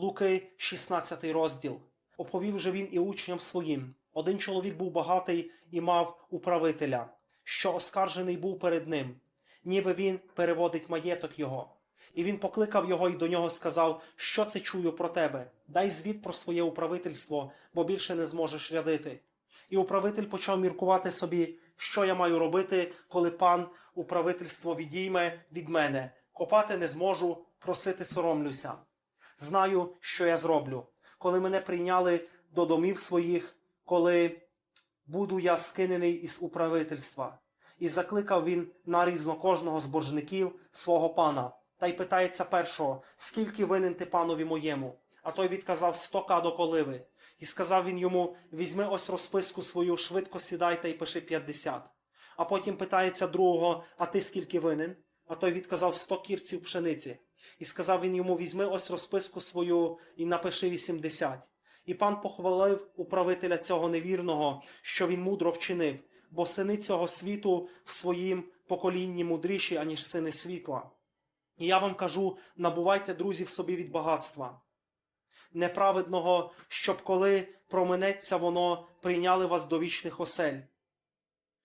Луки, 16 розділ. Оповів же він і учням своїм. Один чоловік був багатий і мав управителя, що оскаржений був перед ним, ніби він переводить маєток його. І він покликав його і до нього сказав, що це чую про тебе. Дай звіт про своє управительство, бо більше не зможеш рядити. І управитель почав міркувати собі, що я маю робити, коли пан управительство відійме від мене. Копати не зможу, просити соромлюся. Знаю, що я зроблю. Коли мене прийняли до домів своїх, коли буду я скинений із управительства. І закликав він нарізно кожного з боржників свого пана, та й питається першого, скільки винен ти панові моєму? А той відказав сто до коливи. І сказав він йому: візьми ось розписку свою, швидко сідай та й пиши п'ятдесят. А потім питається другого, а ти скільки винен? А той відказав сто кірців пшениці. І сказав він йому: візьми ось розписку свою і напиши вісімдесят. І пан похвалив управителя цього невірного, що він мудро вчинив, бо сини цього світу в своїм поколінні мудріші, аніж сини світла. І я вам кажу: набувайте друзів собі від багатства, неправедного, щоб коли проминеться воно, прийняли вас до вічних осель.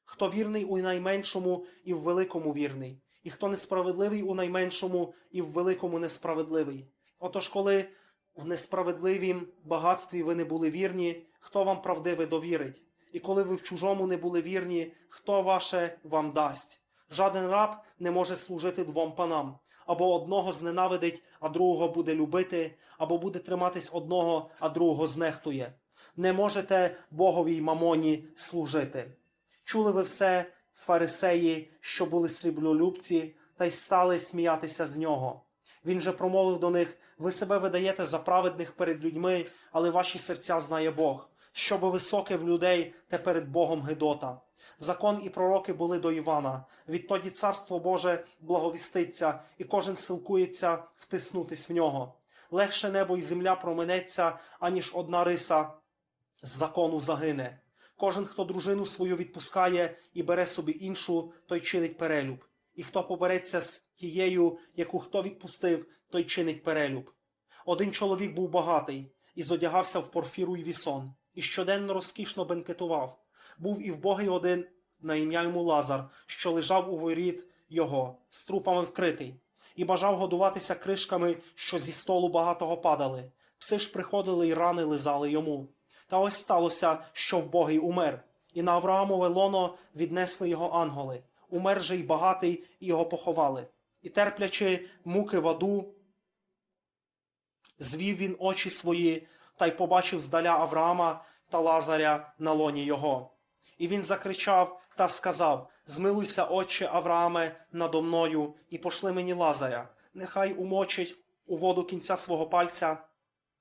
Хто вірний у найменшому і в великому вірний, і хто несправедливий у найменшому і в великому несправедливий. Отож, коли в несправедливім багатстві ви не були вірні, хто вам правдиве довірить? І коли ви в чужому не були вірні, хто ваше вам дасть? Жаден раб не може служити двом панам, або одного зненавидить, а другого буде любити, або буде триматись одного, а другого знехтує. Не можете Боговій мамоні служити. Чули ви все, фарисеї, що були сріблолюбці, та й стали сміятися з нього. Він же промовив до них: ви себе видаєте за праведних перед людьми, але ваші серця знає Бог. Щоби високе в людей, те перед Богом Гедота. Закон і пророки були до Івана. Відтоді царство Боже благовіститься, і кожен силкується втиснутись в нього. Легше небо і земля проминеться, аніж одна риса з закону загине. Кожен, хто дружину свою відпускає і бере собі іншу, той чинить перелюб. І хто побереться з тією, яку хто відпустив, той чинить перелюб. Один чоловік був багатий і зодягався в порфіру й вісон, і щоденно розкішно бенкетував. Був і вбогий один на ім'я йому Лазар, що лежав у воріт його, з трупами вкритий, і бажав годуватися кришками, що зі столу багатого падали. Пси ж приходили й рани лизали йому. Та ось сталося, що вбогий умер, і на Авраамове лоно віднесли його ангели. Умер же й багатий, і його поховали. І терплячи муки в аду, звів він очі свої та й побачив здаля Авраама та Лазаря на лоні його. І він закричав та сказав: Змилуйся, отче Аврааме, надо мною, і пошли мені Лазаря, нехай умочить у воду кінця свого пальця,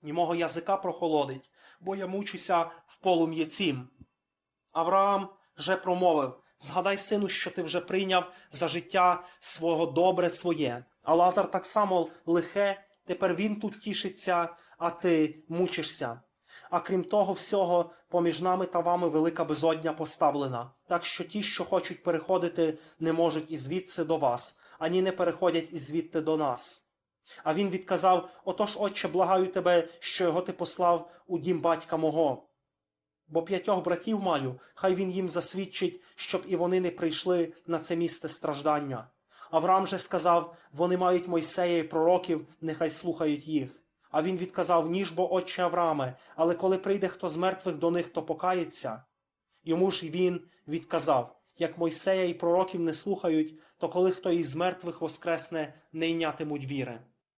і мого язика прохолодить, бо я мучуся в полум'ї цім. Авраам же промовив: Згадай, сину, що ти вже прийняв за життя свого добре своє. А Лазар так само лихе, тепер він тут тішиться, а ти мучишся. А крім того всього, поміж нами та вами велика безодня поставлена, так що ті, що хочуть переходити, не можуть і звідси до вас, ані не переходять і звідти до нас. А він відказав: Отож, отче, благаю тебе, що його ти послав у дім батька мого. Бо п'ятьох братів маю, хай він їм засвідчить, щоб і вони не прийшли на це місце страждання. Авраам же сказав: вони мають Мойсея і пророків, нехай слухають їх. А він відказав: Ніж бо отче Аврааме, але коли прийде хто з мертвих до них, то покається. Йому ж він відказав: як Мойсея і пророків не слухають, то коли хто із мертвих воскресне, не йнятимуть віри.